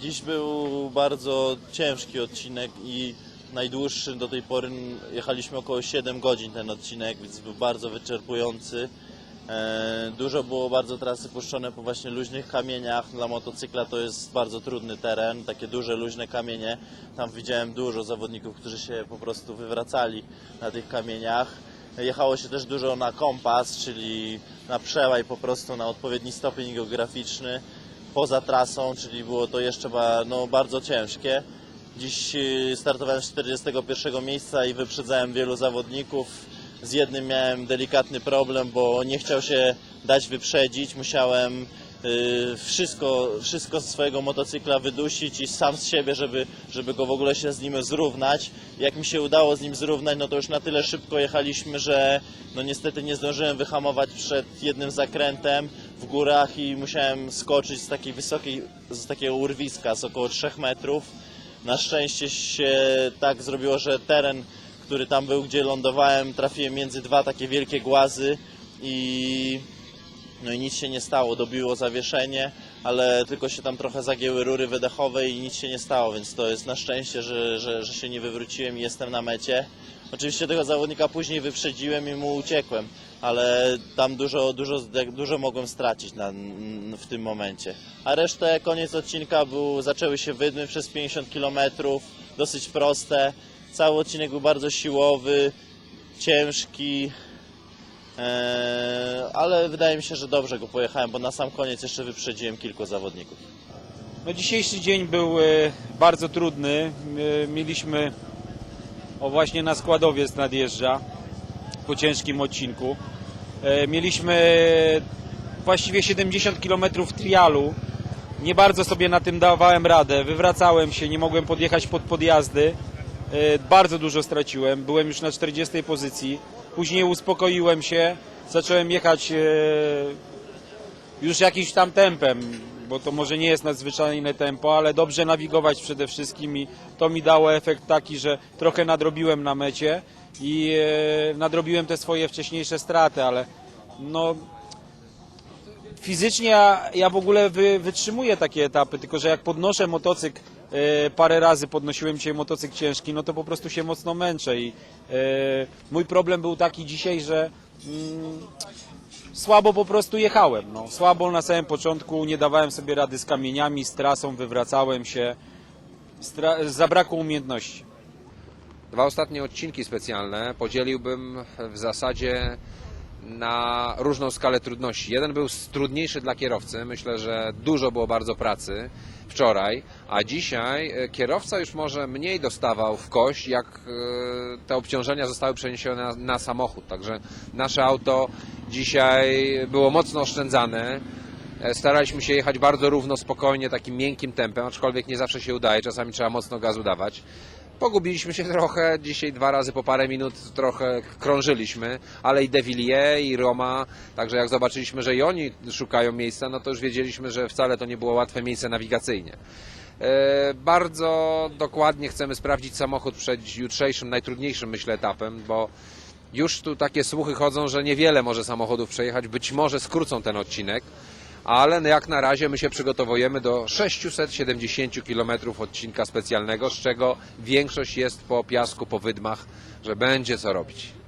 Dziś był bardzo ciężki odcinek i najdłuższy do tej pory. Jechaliśmy około 7 godzin ten odcinek, więc był bardzo wyczerpujący. E, Dużo było bardzo trasy puszczone po właśnie luźnych kamieniach. Dla motocykla to jest bardzo trudny teren, takie duże luźne kamienie. Tam widziałem dużo zawodników, którzy się po prostu wywracali na tych kamieniach. Jechało się też dużo na kompas, czyli na przełaj po prostu na odpowiedni stopień geograficzny poza trasą, czyli było to jeszcze no, bardzo ciężkie. Dziś y, startowałem z 41 miejsca i wyprzedzałem wielu zawodników. Z jednym miałem delikatny problem, bo nie chciał się dać wyprzedzić. Musiałem y, wszystko, wszystko ze swojego motocykla wydusić i sam z siebie, żeby, żeby go w ogóle się z nim zrównać. Jak mi się udało z nim zrównać, no to już na tyle szybko jechaliśmy, że no niestety nie zdążyłem wyhamować przed jednym zakrętem w górach i musiałem skoczyć z takiej wysokiej, z takiego urwiska z około 3 metrów. Na szczęście się tak zrobiło, że teren, który tam był, gdzie lądowałem, trafiłem między dwa takie wielkie głazy i no i nic się nie stało, dobiło zawieszenie, ale tylko się tam trochę zagięły rury wydechowe i nic się nie stało, więc to jest na szczęście, że, że, że się nie wywróciłem i jestem na mecie. Oczywiście tego zawodnika później wyprzedziłem i mu uciekłem, ale tam dużo, dużo, dużo mogłem stracić na, w tym momencie. A resztę, koniec odcinka był, zaczęły się wydmy przez 50 km, dosyć proste. Cały odcinek był bardzo siłowy, ciężki, ale wydaje mi się, że dobrze go pojechałem, bo na sam koniec jeszcze wyprzedziłem kilku zawodników. No, dzisiejszy dzień był e, bardzo trudny. E, Mieliśmy o właśnie na składowiec nadjeżdża po ciężkim odcinku. E, Mieliśmy właściwie 70 km trialu. Nie bardzo sobie na tym dawałem radę. Wywracałem się, nie mogłem podjechać pod podjazdy. Bardzo dużo straciłem. Byłem już na 40 pozycji. Później uspokoiłem się. Zacząłem jechać e, już jakimś tam tempem, bo to może nie jest nadzwyczajne tempo, ale dobrze nawigować przede wszystkim i to mi dało efekt taki, że trochę nadrobiłem na mecie i e, nadrobiłem te swoje wcześniejsze straty, ale no fizycznie ja, ja w ogóle wy, wytrzymuję takie etapy, tylko że jak podnoszę motocykl, parę razy podnosiłem dzisiaj motocykl ciężki, no to po prostu się mocno męczę i e, mój problem był taki dzisiaj, że mm, słabo po prostu jechałem. No. Słabo na samym początku, nie dawałem sobie rady z kamieniami, z trasą, wywracałem się. Zabrakło umiejętności. Dwa ostatnie odcinki specjalne podzieliłbym w zasadzie na różną skalę trudności. Jeden był trudniejszy dla kierowcy, myślę, że dużo było bardzo pracy wczoraj, a dzisiaj e, kierowca już może mniej dostawał w kość, jak e, te obciążenia zostały przeniesione na, na samochód. Także nasze auto dzisiaj było mocno oszczędzane. E, Staraliśmy się jechać bardzo równo, spokojnie, takim miękkim tempem, aczkolwiek nie zawsze się udaje, czasami trzeba mocno gazu dawać. Pogubiliśmy się trochę, dzisiaj dwa razy po parę minut trochę krążyliśmy, ale i De Villiers i Roma, także jak zobaczyliśmy, że i oni szukają miejsca, no to już wiedzieliśmy, że wcale to nie było łatwe miejsce nawigacyjnie. E, Bardzo dokładnie chcemy sprawdzić samochód przed jutrzejszym, najtrudniejszym myślę etapem, bo już tu takie słuchy chodzą, że niewiele może samochodów przejechać, być może skrócą ten odcinek, ale jak na razie my się przygotowujemy do 670 km odcinka specjalnego, z czego większość jest po piasku, po wydmach, że będzie co robić.